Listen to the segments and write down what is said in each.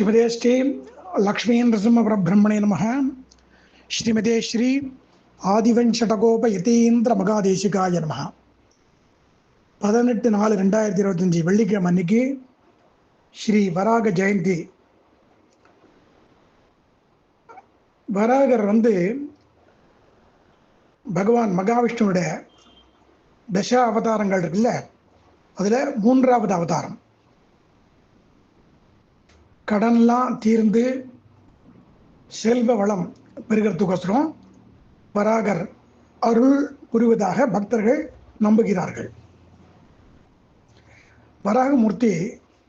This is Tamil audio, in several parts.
ஸ்ரீமதே ஸ்ரீ லக்ஷ்மீ நரசிம்ம நம. ஸ்ரீமதே ஸ்ரீ ஆதிவஞ்சடகோப யதீந்திர மகாதேசிகாய நம. பதினெட்டு நாலு ரெண்டாயிரத்தி இருபத்தஞ்சி வெள்ளிக்கிழமை அன்னைக்கு ஸ்ரீ வராக ஜெயந்தி. வராகர் வந்து பகவான் மகாவிஷ்ணுவோட தசா அவதாரங்கள் இருக்குல்ல அதில் மூன்றாவது அவதாரம். கடன்லாம் தீர்ந்து செல்வ வளம் பெறுகிறதுக்கோசரம் வராகர் அருள் புரிவதாக பக்தர்கள் நம்புகிறார்கள். வராகமூர்த்தி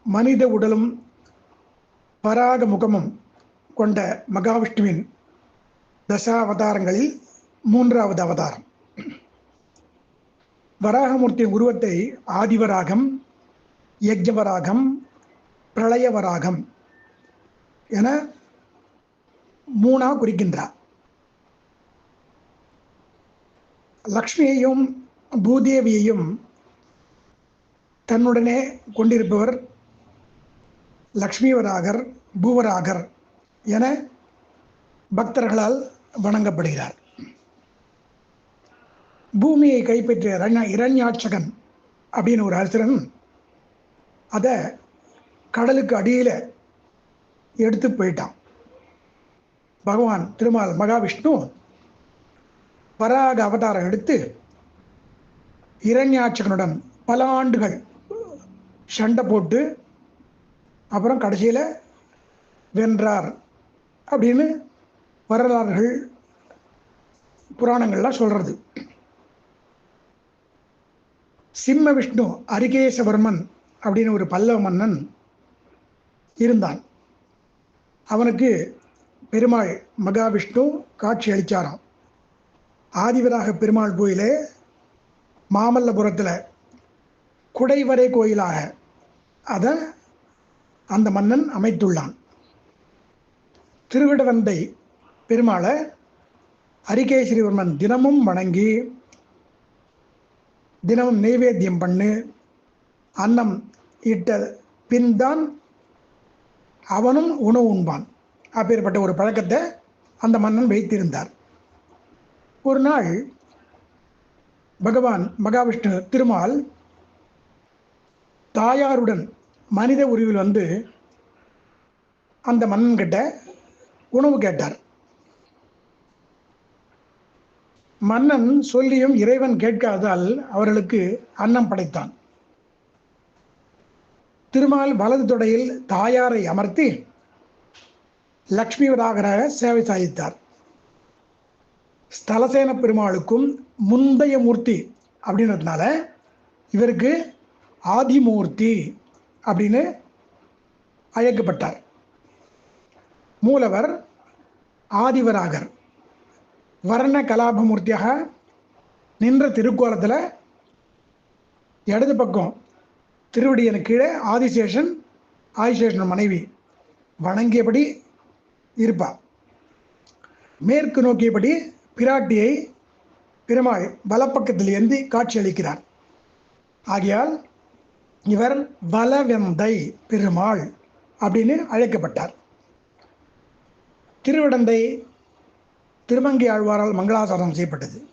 மனித உடலும் வராக முகமும் கொண்ட மகாவிஷ்ணுவின் தசாவதாரங்களில் மூன்றாவது அவதாரம். வராகமூர்த்தியின் உருவத்தை ஆதிவராகம் யஜ்ஞவராகம் பிரளயவராகம் என மூணாக குறிக்கின்றார் லக்ஷ்மியையும் பூதேவியையும் தன்னுடனே கொண்டிருப்பவர் லக்ஷ்மிவராகர் பூவராகர் என பக்தர்களால் வணங்கப்படுகிறார். பூமியை கைப்பற்றிய இரண்யா இரண்யாட்சகன் அப்படின்னு ஒரு அரசரன் அதை கடலுக்கு அடியில் எடுத்து போயிட்டான். பகவான் திருமால் மகாவிஷ்ணு வராக அவதாரம் எடுத்து இரண்யாட்சகனுடன் பல ஆண்டுகள் சண்டை போட்டு அப்புறம் கடைசியில் வென்றார் அப்படின்னு வரலாறுகள் புராணங்கள்லாம் சொல்கிறது சிம்ம விஷ்ணு அரிகேசவர்மன் அப்படின்னு ஒரு பல்லவ மன்னன் இருந்தான். அவனுக்கு பெருமாள் மகாவிஷ்ணு காட்சி அளித்தாராம் ஆதிவராக பெருமாள் கோயிலே மாமல்லபுரத்தில் குடைவரை கோயிலாக அதை அந்த மன்னன் அமைத்துள்ளான். திருவிடவந்தை பெருமாளை அரிகேஸ்வரிவர்மன் தினமும் வணங்கி தினமும் நெய்வேத்தியம் பண்ணு அன்னம் இட்ட பின் தான் அவனும் உணவு உண்பான். அப்பேற்பட்ட ஒரு பழக்கத்தை அந்த மன்னன் வைத்திருந்தார். ஒரு நாள் பகவான் மகாவிஷ்ணு திருமால் தாயாருடன் மனித உருவில் வந்து அந்த மன்னன் கிட்ட உணவு கேட்டார். மன்னன் சொல்லியும் இறைவன் கேட்காதால் அவர்களுக்கு அன்னம் படைத்தான். திருமால் வலது தொடையில் தாயாரை அமர்த்தி லக்ஷ்மிவராகராக சேவை சாதித்தார். ஸ்தலசேன பெருமாளுக்கும் முந்தைய மூர்த்தி அப்படின்றதுனால இவருக்கு ஆதிமூர்த்தி அப்படின்னு அழைக்கப்பட்டார். மூலவர் ஆதிவராகர். வர்ண கலாபமூர்த்தியாக நின்ற திருக்கோலத்தில் இடது பக்கம் திருவடியனு கீழே ஆதிசேஷன் ஆதிசேஷன் மனைவி வணங்கியபடி இருப்பார். மேற்கு நோக்கியபடி பிராட்டியை பெருமாள் வலப்பக்கத்தில் ஏந்தி காட்சியளிக்கிறார். ஆகையால் இவர் வலவெந்தை பெருமாள் அப்படின்னு அழைக்கப்பட்டார். திருவிடந்தை திருமங்கை ஆழ்வாரால் மங்களாசாரம் செய்யப்பட்டது.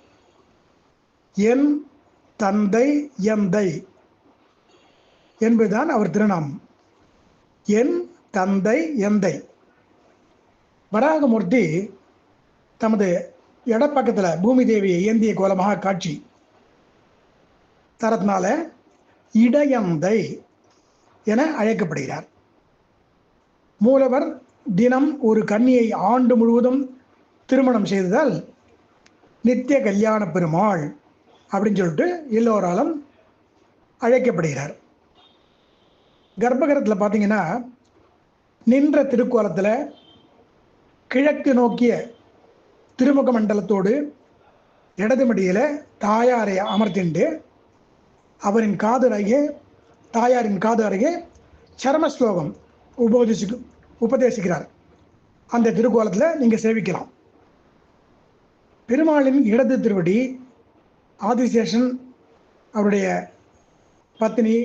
என் தந்தை எந்தை என்பதுதான் அவர் திருநாமம். என் தந்தை எந்தை. வராகமூர்த்தி தமது இடப்பக்கத்தில் பூமி தேவியை ஏந்திய கோலமாக காட்சி தரத்தினால இடையந்தை என அழைக்கப்படுகிறார். மூலவர் தினம் ஒரு கன்னியை ஆண்டு முழுவதும் திருமணம் செய்ததால் நித்திய கல்யாண பெருமாள் அப்படின்னு சொல்லிட்டு எல்லோராலும் அழைக்கப்படுகிறார். கர்ப்பகிரத்தில் பார்த்தீங்கன்னா நின்ற திருக்கோலத்தில் கிழக்கு நோக்கிய திருமுக மண்டலத்தோடு இடது மடியில் தாயாரை அமர்த்திண்டு அவரின் காது அருகே தாயாரின் காது அருகே சரம ஸ்லோகம் உபதேசிக்கு உபதேசிக்கிறார். அந்த திருக்கோலத்தில் நீங்கள் சேவிக்கலாம். பெருமாளின் இடது திருவடி ஆதிசேஷன் அவருடைய பத்னி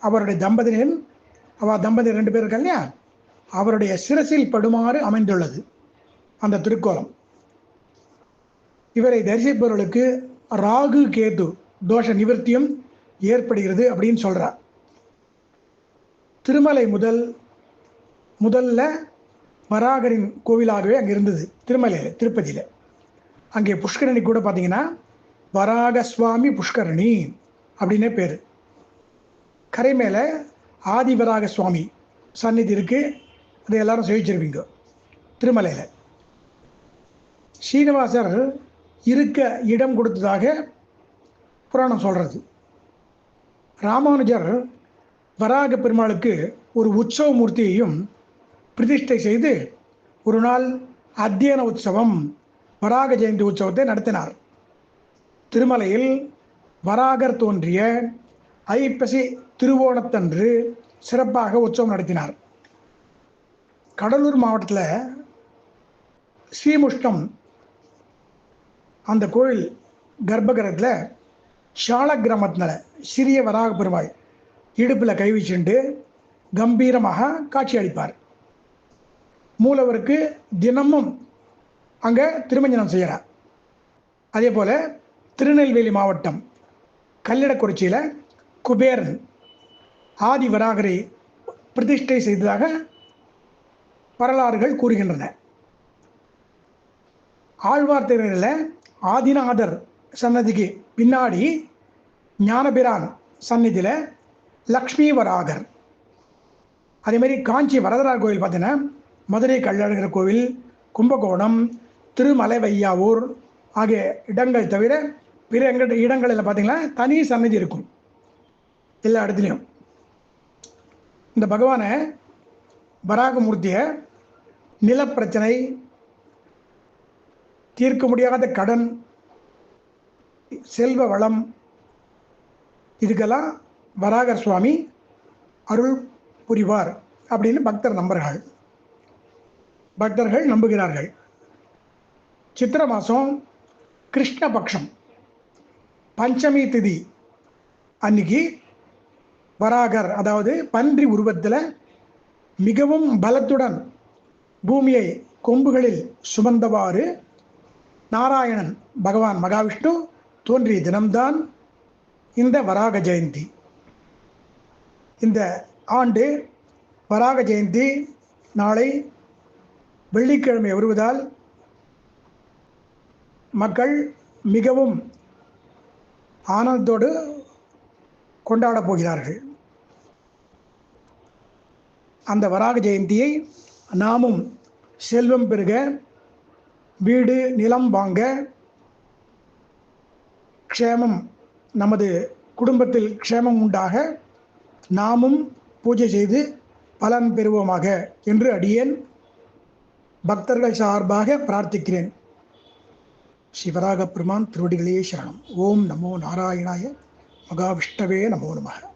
அவருடைய தம்பதியின் அவ தம்பதி ரெண்டு பேர் இருக்கா இல்லையா? அவருடைய சிரசில் படுமாறு அமைந்துள்ளது. அந்த திருக்கோலம். இவரை தரிசிப்பவர்களுக்கு ராகு கேது தோஷ நிவர்த்தியும் ஏற்படுகிறது அப்படின்னு சொல்கிறார் திருமலை முதல் முதல்ல வராகரின் கோவிலாகவே அங்கே இருந்தது திருமலையில் திருப்பதியில். அங்கே புஷ்கரணி கூட பார்த்தீங்கன்னா வராக சுவாமி புஷ்கரணி அப்படின்னே பேர். கரை மேலே ஆதிவராக சுவாமி சந்நிதி இருக்கு அதை எல்லாரும் சேவிச்சிருப்பீங்க திருமலையில். ஸ்ரீனிவாசர் இருக்க இடம் கொடுத்ததாக புராணம் சொல்கிறது ராமானுஜர் வராக பெருமாளுக்கு ஒரு உற்சவ மூர்த்தியையும் பிரதிஷ்டை செய்து ஒரு நாள் அத்தியன உற்சவம் வராக ஜெயந்தி உற்சவத்தை நடத்தினார். திருமலையில் வராகர் தோன்றிய ஐப்பசி திருவோணத்தன்று சிறப்பாக உற்சவம் நடத்தினார். கடலூர் மாவட்டத்தில் ஸ்ரீமுஷ்டம் அந்த கோயில் கர்ப்பகிரகத்தில் ஷால கிராமத்தினால சிறிய வராக பெருமாள் இடுப்பில் கை வச்சுண்டு கம்பீரமாக காட்சி அளிப்பார். மூலவருக்கு தினமும் அங்கே திருமஞ்சனம் செய்கிறார் அதே போல் திருநெல்வேலி மாவட்டம் கல்லடக்குறிச்சியில் குபேரன் ஆதி வராகரை பிரதிஷ்டை செய்ததாக வரலாறுகள் கூறுகின்றன. ஆழ்வார் ஆதிநாதர் சன்னதிக்கு பின்னாடி ஞானபிரான் சந்நிதியில் லக்ஷ்மி வராகர் அதேமாரி காஞ்சி வரதரார் கோயில் பார்த்தீங்கன்னா மதுரை கள்ளழகர் கோவில் கும்பகோணம் திருமலை வையாவூர் ஆகிய இடங்கள் தவிர பிற எங்க இடங்களில் பார்த்தீங்கன்னா தனி சன்னதி இருக்கும். எல்லா இடத்துலையும். இந்த பகவானை வராகமூர்த்தியை நிலப்பிரச்சனை தீர்க்க முடியாத கடன் செல்வ வளம் இதுக்கெல்லாம் வராகர் சுவாமி அருள் புரிவார் அப்படின்னு பக்தர் நம்பர்கள் பக்தர்கள் நம்புகிறார்கள். சித்திர மாதம் கிருஷ்ணபக்ஷம் பஞ்சமி திதி அன்னைக்கு வராகர் அதாவது பன்றி உருவத்தில் மிகவும் பலத்துடன் பூமியை கொம்புகளில் சுமந்தவாறு நாராயணன் பகவான் மகாவிஷ்ணு தோன்றிய தினம்தான் இந்த வராக ஜெயந்தி. இந்த ஆண்டு வராக ஜெயந்தி நாளை வெள்ளிக்கிழமை வருவதால் மக்கள் மிகவும் ஆனந்தத்தோடு கொண்டாடப் போகிறார்கள். அந்த வராக ஜெயந்தியை நாமும் செல்வம் பெருக வீடு நிலம் வாங்க க்ஷேமம். நமது குடும்பத்தில் க்ஷேமம் உண்டாக நாமும் பூஜை செய்து பலன் பெறுவோமாக என்று அடியேன் பக்தர்கள் சார்பாக பிரார்த்திக்கிறேன். சிவராக பெருமான் திருவடிகளே சரணம். ஓம் நமோ நாராயணாய மகாவிஷ்ணவே நமோ நமக.